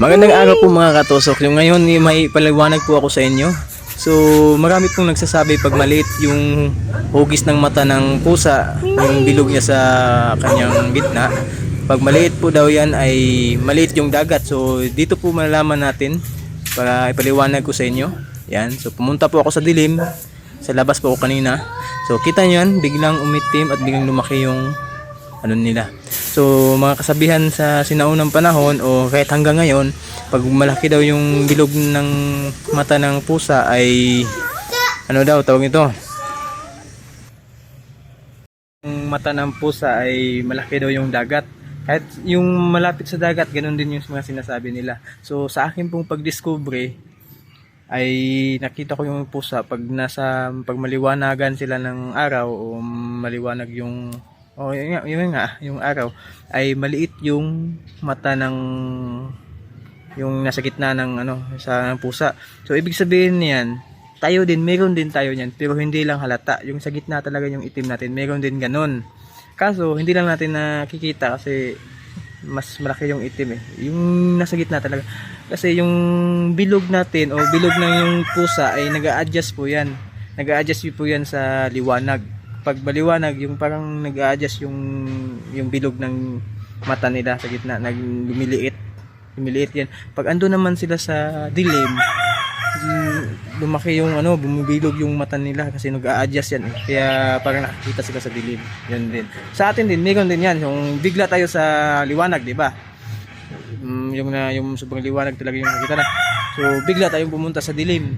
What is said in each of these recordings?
Magandang araw po mga katusok. Yung ngayon eh, may paliwanag po ako sa inyo. So, marami pong nagsasabi pag maliit yung hugis ng mata ng pusa, yung bilog niya sa kanyang gitna. Pag maliit po daw yan ay maliit yung dagat. So, dito po malalaman natin para ipaliwanag ko sa inyo. Yan. So, pumunta po ako sa dilim. Sa labas po ako kanina. So, kita nyo yan, biglang umitim at biglang lumaki yung ano nila. So, mga kasabihan sa sinaunang panahon o kahit hanggang ngayon, pag malaki daw yung bilog ng mata ng pusa ay ano daw tawag ito? Yung mata ng pusa ay malaki daw yung dagat. Kahit yung malapit sa dagat, ganun din yung mga sinasabi nila. So, sa akin pong pagdiscovery, ay nakita ko yung pusa pag nasa pag maliwanagan sila ng araw o maliwanag yung o yun nga, yun nga yung araw ay maliit yung mata ng yung nasa gitna ng ano sa ng pusa. So ibig sabihin niyan, tayo din meron din tayo niyan pero hindi lang halata. Yung sa gitna talaga yung itim natin, meron din ganun. Kaso hindi lang natin nakikita kasi mas malaki yung itim eh. Yung nasa gitna talaga. Kasi yung bilog natin o bilog ng yung pusa ay nag adjust po yan. nag adjust po yan sa liwanag. Pag maliwanag, yung parang nag adjust yung, yung bilog ng mata nila sa gitna. Nag lumiliit. Lumiliit yan. Pag ando naman sila sa dilim, lumaki yung ano, bumibilog yung mata nila kasi nag-a-adjust yan. eh. Kaya parang nakikita sila sa dilim. Yan din. Sa atin din, meron din yan. Yung bigla tayo sa liwanag, di ba? Mm, yung na yung sobrang liwanag talaga yung nakikita na. So bigla tayong pumunta sa dilim.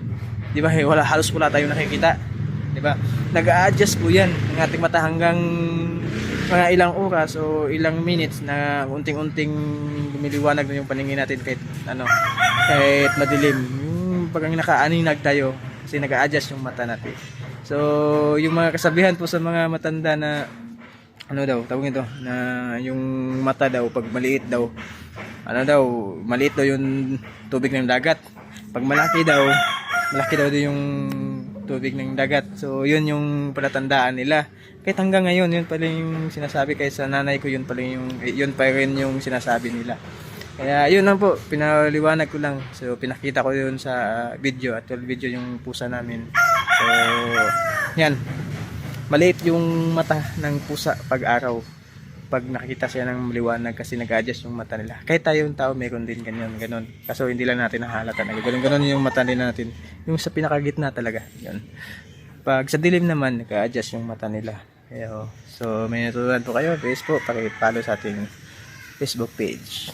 'Di ba? Eh, Wala halos wala tayong nakikita. 'Di ba? Nag-a-adjust po 'yan ng ating mata hanggang mga ilang oras o ilang minutes na unting-unting lumiliwanag na yung paningin natin kahit ano kahit madilim. Yung parang nakaaninag tayo kasi nag-a-adjust yung mata natin. So, yung mga kasabihan po sa mga matanda na ano daw, tawag ito, na yung mata daw, pag maliit daw, ano daw, maliit daw yung tubig ng dagat. Pag malaki daw, malaki daw din yung tubig ng dagat. So, yun yung palatandaan nila. Kahit hanggang ngayon, yun pala yung sinasabi kay sa nanay ko, yun pala yung, eh, yun pa rin yung sinasabi nila. Kaya yun lang po, pinaliwanag ko lang. So, pinakita ko yun sa ah, video, at video yung pusa namin. So, yan, maliit yung mata ng pusa pag araw pag nakikita siya ng maliwanag kasi nag-adjust yung mata nila. Kahit tayong tao meron din ganyan ganon kaso hindi lang natin nahalata na ganun ganon yung mata din natin. Yung sa pinakagitna talaga yun. Pag sa dilim naman nag-adjust yung mata nila. Kaya, so may natutunan po kayo please po pakipalo sa ating Facebook page